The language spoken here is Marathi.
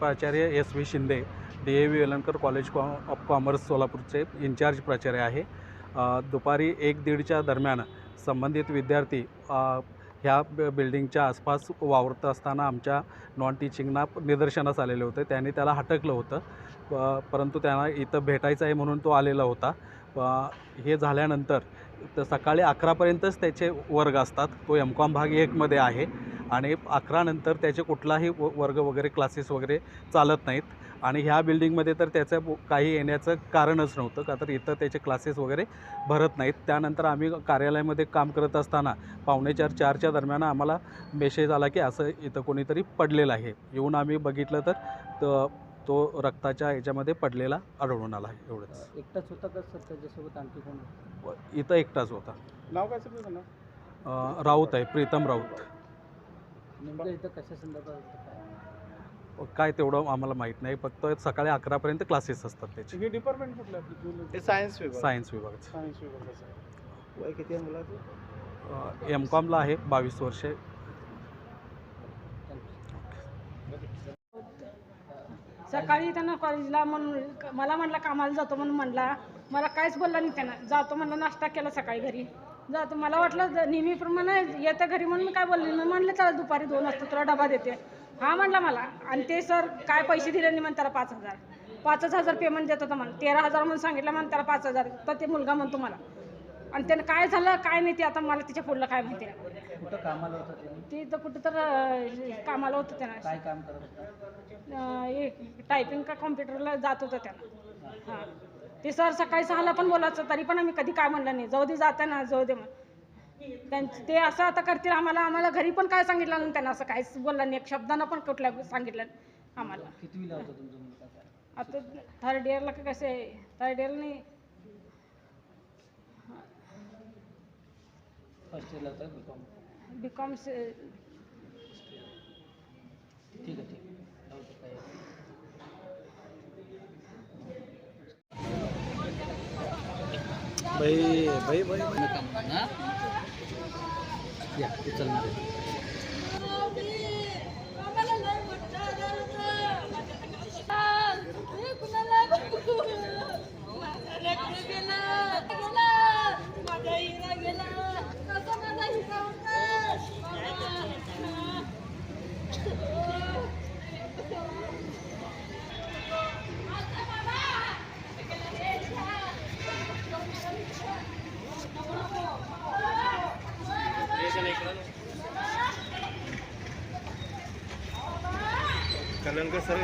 प्राचार्य S V Shinde D A V Velankar college कॉ ऑफ कॉमर्स सोलापूरचे इन्चार्ज प्राचार्य आहे. दुपारी एक दीडच्या दरम्यान संबंधित विद्यार्थी ह्या ब बिल्डिंगच्या आसपास वावरत असताना आमच्या नॉन टीचिंगना निदर्शनास आलेले होते. त्यांनी त्याला हटकलं होतं. प- परंतु त्यांना इथं भेटायचं आहे म्हणून तो आलेला होता. हे झाल्यानंतर तर सकाळी अकरापर्यंतच त्याचे वर्ग असतात. तो एम कॉम भाग एकमध्ये आहे. आणि अकरानंतर त्याचे कुठलाही व वर्ग वगैरे क्लासेस वगैरे चालत नाहीत. आणि ह्या बिल्डिंगमध्ये तर त्याचं काही येण्याचं कारणच नव्हतं. का तर इथं त्याचे क्लासेस वगैरे भरत नाहीत. त्यानंतर आम्ही कार्यालयामध्ये काम करत असताना पावणे चार चारच्या दरम्यान आम्हाला मेसेज आला की असं इथं कोणीतरी पडलेलं आहे. येऊन आम्ही बघितलं तर त- तो रक्ताच्या ह्याच्यामध्ये पडलेला आढळून आला आहे एवढंच. एकटाच होता का सर? त्याच्यासोबत आणखी कोण इथं एकटाच होता. नाव काय सर राऊत आहे. प्रीतम राऊत. नेमकं इथं कशा संदर्भात होतं काय? काय तेवढं आम्हाला माहीत नाही. फक्त सकाळी अकरापर्यंत क्लासेस असतात त्याचे. हे डिपार्टमेंट कुठलं आहे? आपलं जुनं? सायन्स विभाग. सायन्स विभागाचे. सायन्स विभागाचं. वय किती आहे मुलाचं? एम कॉमला आहे. बावीस वर्षे. सकाळी त्यानं कॉलेजला म्हणून मला म्हणला कामाला जातो म्हणून म्हणला. मला काहीच बोलला नाही त्यानं. जातो म्हणलं नाश्ता केला सकाळी घरी. जातो. मला वाटलं ज- नेहमीप्रमाणे येतं घरी म्हणून मी काय बोलले मी म्हणलं त्याला दुपारी दोन वाजता तुला डबा देते. हा म्हणला मला. आणि ते सर काय पैसे दिले नाही म्हणून त्याला पाच हजार. पाचच हजार पेमेंट देत होता मला तेरा हजार म्हणून सांगितलं म्हणून त्याला पाच हजार. तर ते मुलगा म्हणतो मला. आणि त्यानं काय झालं काय नाही ते आता मला तिच्या पुढलं काय माहिती नाही. कुठं कामाला होता त्यांनी ते तर कुठं तर अं, कामाला होतं त्यानं. काय काम करत होता? हे टायपिंग का कॉम्प्युटरला जात होतं त्यानं. हां. ते सर सकाळी सहाला पण बोलायचं तरी पण आम्ही कधी काय म्हणलं नाही. जाऊ दे जाता ना जाऊ दे त्यांचं ते असं आता करतील आम्हाला आम्हाला घरी पण काय सांगितलं नाही त्यांना असं काहीच बोललं नाही. एक शब्दानं पण कुठल्या सांगितलं नाही आम्हाला. आता थर्ड इयरला का कसं आहे थर्ड नाही फर्स्ट इयरला होता बी कॉम बी कॉम ठीक आहे ठीक आहे. भाई भाई भाई या चलना कल्याणकर सर